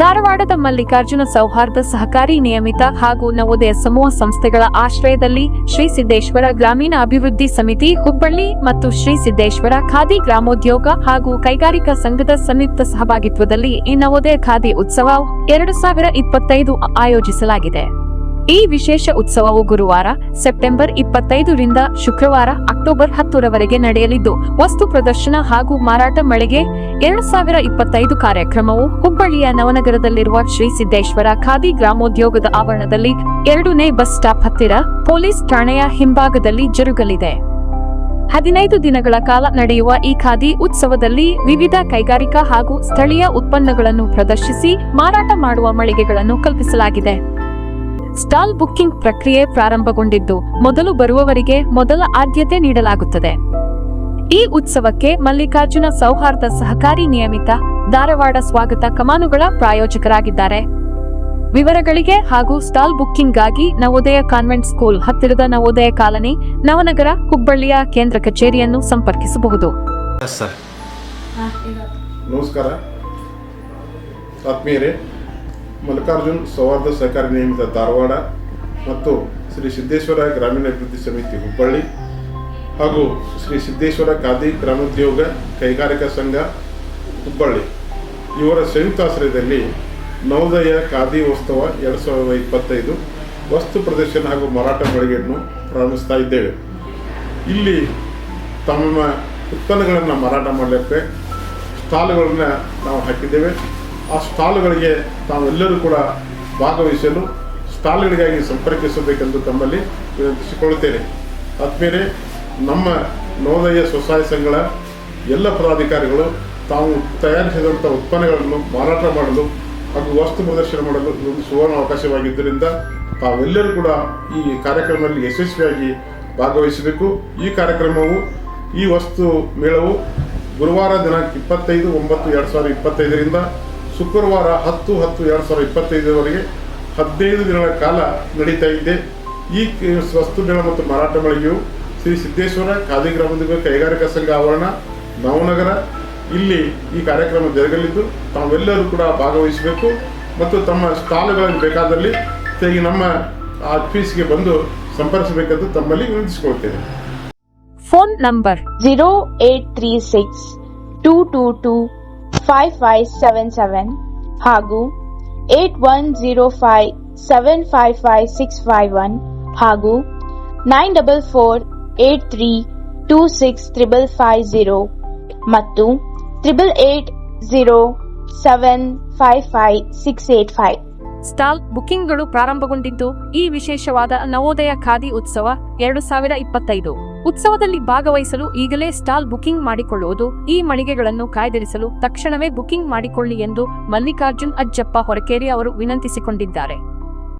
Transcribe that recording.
ಧಾರವಾಡದ ಮಲ್ಲಿಕಾರ್ಜುನ ಸೌಹಾರ್ದ ಸಹಕಾರಿ ನಿಯಮಿತ ಹಾಗೂ ನವೋದಯ ಸಮೂಹ ಸಂಸ್ಥೆಗಳ ಆಶ್ರಯದಲ್ಲಿ ಶ್ರೀ ಸಿದ್ದೇಶ್ವರ ಗ್ರಾಮೀಣ ಅಭಿವೃದ್ಧಿ ಸಮಿತಿ ಹುಬ್ಬಳ್ಳಿ ಮತ್ತು ಶ್ರೀ ಸಿದ್ದೇಶ್ವರ ಖಾದಿ ಗ್ರಾಮೋದ್ಯೋಗ ಹಾಗೂ ಕೈಗಾರಿಕಾ ಸಂಘದ ಸಂಯುಕ್ತ ಸಹಭಾಗಿತ್ವದಲ್ಲಿ ಈ ನವೋದಯ ಖಾದಿ ಉತ್ಸವ ಎರಡು ಸಾವಿರ ಇಪ್ಪತ್ತೈದು ಆಯೋಜಿಸಲಾಗಿದೆ. ಈ ವಿಶೇಷ ಉತ್ಸವವು ಗುರುವಾರ, ಸೆಪ್ಟೆಂಬರ್ ಇಪ್ಪತ್ತೈದರಿಂದ ಶುಕ್ರವಾರ ಅಕ್ಟೋಬರ್ ಹತ್ತರವರೆಗೆ ನಡೆಯಲಿದ್ದು, ವಸ್ತು ಪ್ರದರ್ಶನ ಹಾಗೂ ಮಾರಾಟ ಮಳಿಗೆ ಎರಡು ಸಾವಿರ ಇಪ್ಪತ್ತೈದು ಕಾರ್ಯಕ್ರಮವು ಹುಬ್ಬಳ್ಳಿಯ ನವನಗರದಲ್ಲಿರುವ ಶ್ರೀ ಸಿದ್ದೇಶ್ವರ ಖಾದಿ ಗ್ರಾಮೋದ್ಯೋಗದ ಆವರಣದಲ್ಲಿ ಎರಡನೇ ಬಸ್ ಸ್ಟಾಪ್ ಹತ್ತಿರ ಪೊಲೀಸ್ ಠಾಣೆಯ ಹಿಂಭಾಗದಲ್ಲಿ ಜರುಗಲಿದೆ. ಹದಿನೈದು ದಿನಗಳ ಕಾಲ ನಡೆಯುವ ಈ ಖಾದಿ ಉತ್ಸವದಲ್ಲಿ ವಿವಿಧ ಕೈಗಾರಿಕಾ ಹಾಗೂ ಸ್ಥಳೀಯ ಉತ್ಪನ್ನಗಳನ್ನು ಪ್ರದರ್ಶಿಸಿ ಮಾರಾಟ ಮಾಡುವ ಮಳಿಗೆಗಳನ್ನು ಕಲ್ಪಿಸಲಾಗಿದೆ. ಸ್ಟಾಲ್ ಬುಕ್ಕಿಂಗ್ ಪ್ರಕ್ರಿಯೆ ಪ್ರಾರಂಭಗೊಂಡಿದ್ದು ಮೊದಲು ಬರುವವರಿಗೆ ಮೊದಲ ಆದ್ಯತೆ ನೀಡಲಾಗುತ್ತದೆ. ಈ ಉತ್ಸವಕ್ಕೆ ಮಲ್ಲಿಕಾರ್ಜುನ ಸೌಹಾರ್ದ ಸಹಕಾರಿ ನಿಯಮಿತ ಧಾರವಾಡ ಸ್ವಾಗತ ಕಮಾನುಗಳ ಪ್ರಾಯೋಜಕರಾಗಿದ್ದಾರೆ. ವಿವರಗಳಿಗೆ ಹಾಗೂ ಸ್ಟಾಲ್ ಬುಕ್ಕಿಂಗ್ಗಾಗಿ ನವೋದಯ ಕಾನ್ವೆಂಟ್ ಸ್ಕೂಲ್ ಹತ್ತಿರದ ನವೋದಯ ಕಾಲನಿ ನವನಗರ ಹುಬ್ಬಳ್ಳಿಯ ಕೇಂದ್ರ ಕಚೇರಿಯನ್ನು ಸಂಪರ್ಕಿಸಬಹುದು. ನಮಸ್ಕಾರ. ಆತ್ಮೀಯರೇ ಮಲ್ಲಿಕಾರ್ಜುನ್ ಸೌಹಾರ್ದ ಸಹಕಾರಿ ನಿಯಮಿತ ಧಾರವಾಡ ಮತ್ತು ಶ್ರೀ ಸಿದ್ದೇಶ್ವರ ಗ್ರಾಮೀಣ ಅಭಿವೃದ್ಧಿ ಸಮಿತಿ ಹುಬ್ಬಳ್ಳಿ ಹಾಗೂ ಶ್ರೀ ಸಿದ್ದೇಶ್ವರ ಖಾದಿ ಗ್ರಾಮೋದ್ಯೋಗ ಕೈಗಾರಿಕಾ ಸಂಘ ಹುಬ್ಬಳ್ಳಿ. ಇವರ ಸಂಯುಕ್ತಾಶ್ರಯದಲ್ಲಿ ನವೋದಯ ಖಾದಿ ಉತ್ಸವ ಎರಡು ಸಾವಿರದ ಇಪ್ಪತ್ತೈದು ವಸ್ತು ಪ್ರದರ್ಶನ ಹಾಗೂ ಮಾರಾಟ ಮಳಿಗೆಯನ್ನು ಪ್ರಾರಂಭಿಸ್ತಾ ಇದ್ದೇವೆ. ಇಲ್ಲಿ ತಮ್ಮ ಉತ್ಪನ್ನಗಳನ್ನು ಮಾರಾಟ ಮಾಡಲಿಕ್ಕೆ ಸ್ಟಾಲ್ಗಳನ್ನು ನಾವು ಹಾಕಿದ್ದೇವೆ. ಆ ಸ್ಟಾಲ್ಗಳಿಗೆ ತಾವೆಲ್ಲರೂ ಕೂಡ ಭಾಗವಹಿಸಲು ಸ್ಟಾಲ್ಗಳಿಗಾಗಿ ಸಂಪರ್ಕಿಸಬೇಕೆಂದು ತಮ್ಮಲ್ಲಿ ವಿನಂತಿಸಿಕೊಳ್ಳುತ್ತೇನೆ. ಆದ್ಮೇಲೆ ನಮ್ಮ ನವೋದಯ ಸ್ವಸಹಾಯ ಸಂಘಗಳ ಎಲ್ಲ ಪದಾಧಿಕಾರಿಗಳು ತಾವು ತಯಾರಿಸಿದಂಥ ಉತ್ಪನ್ನಗಳನ್ನು ಮಾರಾಟ ಮಾಡಲು ಹಾಗೂ ವಸ್ತು ಪ್ರದರ್ಶನ ಮಾಡಲು ಇದೊಂದು ಸುವರ್ಣ ಅವಕಾಶವಾಗಿದ್ದರಿಂದ ತಾವೆಲ್ಲರೂ ಕೂಡ ಈ ಕಾರ್ಯಕ್ರಮದಲ್ಲಿ ಯಶಸ್ವಿಯಾಗಿ ಭಾಗವಹಿಸಬೇಕು. ಈ ಕಾರ್ಯಕ್ರಮವು, ಈ ವಸ್ತು ಮೇಳವು ಗುರುವಾರ ದಿನಾಂಕ ಇಪ್ಪತ್ತೈದು ಒಂಬತ್ತು ಎರಡು ಸಾವಿರದ ಇಪ್ಪತ್ತೈದರಿಂದ ಶುಕ್ರವಾರ ಹತ್ತು ಹತ್ತು ಎರಡು ಸಾವಿರದ ಇಪ್ಪತ್ತೈದರವರೆಗೆ ಹದಿನೈದು ದಿನಗಳ ಕಾಲ ನಡೀತಾ ಇದೆ. ಈ ವಸ್ತುಗಳ ಮತ್ತು ಮಾರಾಟ ಮಳಿಗೆಯು ಶ್ರೀ ಸಿದ್ದೇಶ್ವರ ಖಾದಿ ಗ್ರಾಮೋದ್ಯೋಗ ಕೈಗಾರಿಕಾ ಸಂಘ ಆವರಣ, ನವನಗರ. ಇಲ್ಲಿ ಈ ಕಾರ್ಯಕ್ರಮ ಜರುಗಲಿದ್ದು ತಾವೆಲ್ಲರೂ ಕೂಡ ಭಾಗವಹಿಸಬೇಕು ಮತ್ತು ತಮ್ಮ ಸ್ಟಾಲ್ಗಳನ್ನು ಬೇಕಾದಲ್ಲಿ ತೆಗೆ ನಮ್ಮ ಆಫೀಸ್ಗೆ ಬಂದು ಸಂಪರ್ಕಿಸಬೇಕೆಂದು ತಮ್ಮಲ್ಲಿ ವಿನಂತಿಸಿಕೊಳ್ತೇನೆ phone number zero eight three six two two two five five seven seven ಹಾಗೂ eight one zero five seven five five six five one ಹಾಗೂ nine double four eight three two six triple five zero ಮತ್ತು triple eight zero seven five five six eight five stall ಬುಕಿಂಗ್ಗಳು ಪ್ರಾರಂಭಗೊಂಡಿದ್ದು ಈ ವಿಶೇಷವಾದ ನವೋದಯ ಖಾದಿ ಉತ್ಸವ ಎರಡು ಸಾವಿರ ಇಪ್ಪತ್ತೈದು. ಉತ್ಸವದಲ್ಲಿ ಭಾಗವಹಿಸಲು ಈಗಲೇ ಸ್ಟಾಲ್ ಬುಕಿಂಗ್ ಮಾಡಿಕೊಳ್ಳುವುದು, ಈ ಮಳಿಗೆಗಳನ್ನು ಕಾಯ್ದಿರಿಸಲು ತಕ್ಷಣವೇ ಬುಕಿಂಗ್ ಮಾಡಿಕೊಳ್ಳಿ ಎಂದು ಮಲ್ಲಿಕಾರ್ಜುನ್ ಅಜ್ಜಪ್ಪ ಹೊರಕೇರಿ ಅವರು ವಿನಂತಿಸಿಕೊಂಡಿದ್ದಾರೆ.